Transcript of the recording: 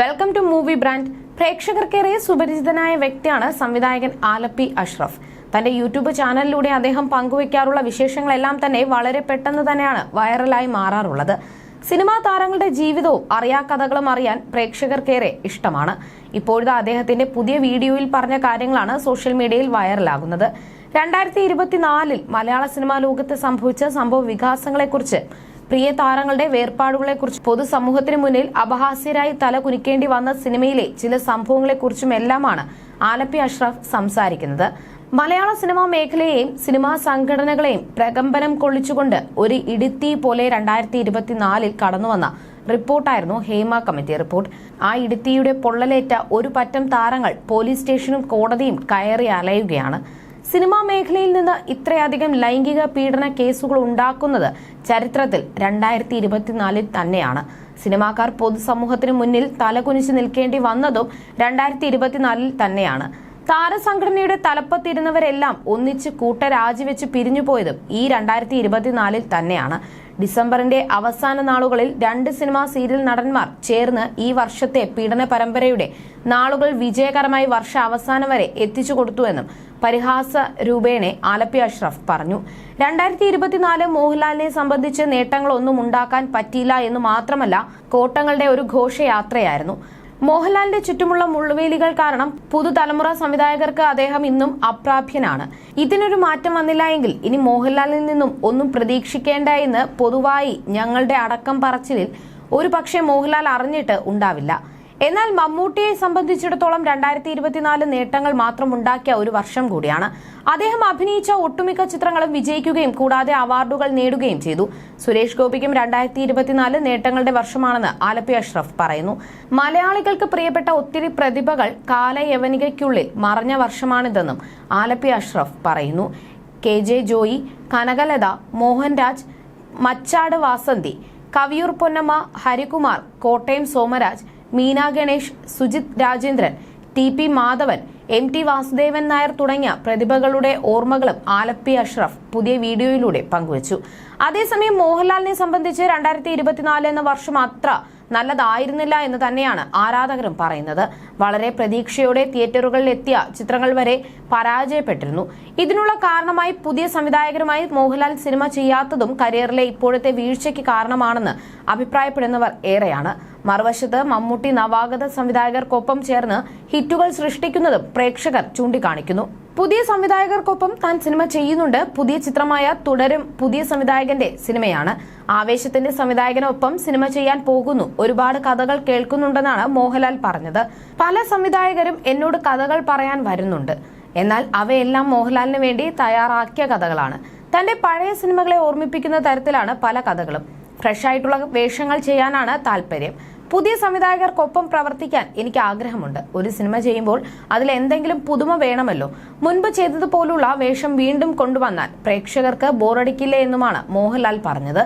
Welcome to movie brand പ്രേക്ഷകർക്കേറെ സുപരിചിതനായ വ്യക്തിയാണ് സംവിധായകൻ ആലപ്പി അഷ്റഫ്. തന്റെ യൂട്യൂബ് ചാനലിലൂടെ അദ്ദേഹം പങ്കുവയ്ക്കാറുള്ള വിശേഷങ്ങളെല്ലാം തന്നെ വളരെ പെട്ടെന്ന് തന്നെയാണ് വൈറലായി മാറാറുള്ളത്. സിനിമാ താരങ്ങളുടെ ജീവിതവും അറിയാ കഥകളും അറിയാൻ പ്രേക്ഷകർക്കേറെ ഇഷ്ടമാണ്. ഇപ്പോഴത്തെ അദ്ദേഹത്തിന്റെ പുതിയ വീഡിയോയിൽ പറഞ്ഞ കാര്യങ്ങളാണ് സോഷ്യൽ മീഡിയയിൽ വൈറലാകുന്നത്. രണ്ടായിരത്തി ഇരുപത്തിനാലിൽ മലയാള സിനിമാ ലോകത്ത് സംഭവിച്ച സംഭവ വികാസങ്ങളെക്കുറിച്ച് പ്രിയ താരങ്ങളുടെ വേർപാടുകളെക്കുറിച്ച് പൊതുസമൂഹത്തിന് മുന്നിൽ അപഹാസ്യരായി തല കുനിക്കേണ്ടി വന്ന സിനിമയിലെ ചില സംഭവങ്ങളെക്കുറിച്ചും എല്ലാമാണ് ആലപ്പി അഷ്റഫ് സംസാരിക്കുന്നത്. മലയാള സിനിമാ മേഖലയെയും സിനിമാ സംഘടനകളെയും പ്രകമ്പനം കൊള്ളിച്ചുകൊണ്ട് ഒരു ഇടുത്തി പോലെ രണ്ടായിരത്തി ഇരുപത്തിനാലിൽ കടന്നുവന്ന റിപ്പോർട്ടായിരുന്നു ഹേമ കമ്മിറ്റി റിപ്പോർട്ട്. ആ ഇടുത്തിയുടെ പൊള്ളലേറ്റ ഒരു പറ്റം താരങ്ങൾ പോലീസ് സ്റ്റേഷനും കോടതിയും കയറി അലയുകയാണ്. സിനിമാ മേഖലയിൽ നിന്ന് ഇത്രയധികം ലൈംഗിക പീഡന കേസുകൾ ഉണ്ടാക്കുന്നത് ചരിത്രത്തിൽ രണ്ടായിരത്തി ഇരുപത്തിനാലിൽ തന്നെയാണ്. സിനിമാക്കാർ പൊതുസമൂഹത്തിന് മുന്നിൽ തലകുനിച്ച് നിൽക്കേണ്ടി വന്നതും രണ്ടായിരത്തി ഇരുപത്തിനാലിൽ തന്നെയാണ്. താരസംഘടനയുടെ തലപ്പത്തിരുന്നവരെല്ലാം ഒന്നിച്ച് കൂട്ട രാജിവെച്ച് പിരിഞ്ഞുപോയതും ഈ രണ്ടായിരത്തി ഇരുപത്തിനാലിൽ തന്നെയാണ്. ഡിസംബറിന്റെ അവസാന നാളുകളിൽ രണ്ട് സിനിമാ സീരിയൽ നടന്മാർ ചേർന്ന് ഈ വർഷത്തെ പീഡന പരമ്പരയുടെ നാളുകൾ വിജയകരമായി വർഷ അവസാനം വരെ എത്തിച്ചു കൊടുത്തുവെന്നും പരിഹാസ രൂപേണെ ആലപ്പി അഷ്റഫ് പറഞ്ഞു. രണ്ടായിരത്തി ഇരുപത്തിനാല് മോഹൻലാലിനെ സംബന്ധിച്ച് നേട്ടങ്ങളൊന്നും ഉണ്ടാക്കാൻ പറ്റിയില്ല എന്ന് മാത്രമല്ല കോട്ടങ്ങളുടെ ഒരു ഘോഷയാത്രയായിരുന്നു. മോഹൻലാലിന്റെ ചുറ്റുമുള്ള മുള്ളുവേലികൾ കാരണം പുതുതലമുറ സംവിധായകർക്ക് അദ്ദേഹം ഇന്നും അപ്രാപ്യനാണ്. ഇതിനൊരു മാറ്റം വന്നില്ല എങ്കിൽ ഇനി മോഹൻലാലിൽ നിന്നും ഒന്നും പ്രതീക്ഷിക്കേണ്ട എന്ന് പൊതുവായി ഞങ്ങളുടെ അടക്കം പറച്ചിലിൽ ഒരു പക്ഷേ മോഹൻലാൽ അറിഞ്ഞിട്ട് ഉണ്ടാവില്ല. എന്നാൽ മമ്മൂട്ടിയെ സംബന്ധിച്ചിടത്തോളം രണ്ടായിരത്തി ഇരുപത്തിനാല് നേട്ടങ്ങൾ മാത്രം ഉണ്ടാക്കിയ ഒരു വർഷം കൂടിയാണ്. അദ്ദേഹം അഭിനയിച്ച ഒട്ടുമിക്ക ചിത്രങ്ങളും വിജയിക്കുകയും കൂടാതെ അവാർഡുകൾ നേടുകയും ചെയ്തു. സുരേഷ് ഗോപിക്കും രണ്ടായിരത്തി ഇരുപത്തിനാല് നേട്ടങ്ങളുടെ വർഷമാണെന്ന് ആലപ്പി അഷ്റഫ് പറയുന്നു. മലയാളികൾക്ക് പ്രിയപ്പെട്ട ഒത്തിരി പ്രതിഭകൾ കാലയവനികയ്ക്കുള്ളിൽ മറഞ്ഞ വർഷമാണിതെന്നും ആലപ്പി അഷ്റഫ് പറയുന്നു. K J Joy Kanakalatha Mohanraj Machad Vasanthi Kaviyoor Ponnamma Harikumar Kottayam Somaraj Meena Ganesh Sujith Rajendran T P Madhavan M T Vasudevan Nair തുടങ്ങിയ പ്രതിഭകളുടെ ഓർമ്മകളും ആലപ്പി അഷ്റഫ് പുതിയ വീഡിയോയിലൂടെ പങ്കുവച്ചു. അതേസമയം മോഹൻലാലിനെ സംബന്ധിച്ച് രണ്ടായിരത്തി എന്ന വർഷം അത്ര നല്ലതായിരുന്നില്ല എന്ന് തന്നെയാണ് ആരാധകരും പറയുന്നത്. വളരെ പ്രതീക്ഷയോടെ തിയേറ്ററുകളിൽ എത്തിയ ചിത്രങ്ങൾ വരെ പരാജയപ്പെട്ടിരുന്നു. ഇതിനുള്ള കാരണമായി പുതിയ സംവിധായകരുമായി മോഹൻലാൽ സിനിമ ചെയ്യാത്തതും കരിയറിലെ ഇപ്പോഴത്തെ വീഴ്ചയ്ക്ക് കാരണമാണെന്ന് അഭിപ്രായപ്പെടുന്നവർ ഏറെയാണ്. മറുവശത്ത് മമ്മൂട്ടി നവാഗത സംവിധായകർക്കൊപ്പം ചേർന്ന് ഹിറ്റുകൾ സൃഷ്ടിക്കുന്നതും പ്രേക്ഷകർ ചൂണ്ടിക്കാണിക്കുന്നു. പുതിയ സംവിധായകർക്കൊപ്പം താൻ സിനിമ ചെയ്യുന്നുണ്ട്. പുതിയ ചിത്രമായ തുടരും പുതിയ സംവിധായകന്റെ സിനിമയാണ്. ആവേശത്തിന്റെ സംവിധായകനൊപ്പം സിനിമ ചെയ്യാൻ പോകുന്നു. ഒരുപാട് കഥകൾ കേൾക്കുന്നുണ്ടെന്നാണ് മോഹൻലാൽ പറഞ്ഞത്. പല സംവിധായകരും എന്നോട് കഥകൾ പറയാൻ വരുന്നുണ്ട്. എന്നാൽ അവയെല്ലാം മോഹൻലാലിന് വേണ്ടി തയ്യാറാക്കിയ കഥകളാണ്. തന്റെ പഴയ സിനിമകളെ ഓർമ്മിപ്പിക്കുന്ന തരത്തിലാണ് പല കഥകളും. ഫ്രഷ് ആയിട്ടുള്ള വേഷങ്ങൾ ചെയ്യാനാണ് താല്പര്യം. പുതിയ സംവിധായകർക്കൊപ്പം പ്രവർത്തിക്കാൻ എനിക്ക് ആഗ്രഹമുണ്ട്. ഒരു സിനിമ ചെയ്യുമ്പോൾ അതിൽ എന്തെങ്കിലും പുതുമ വേണമല്ലോ. മുൻപ് ചെയ്തതുപോലുള്ള വേഷം വീണ്ടും കൊണ്ടുവന്നാൽ പ്രേക്ഷകർക്ക് ബോറടിക്കില്ലേ എന്നുമാണ് മോഹൻലാൽ പറഞ്ഞത്.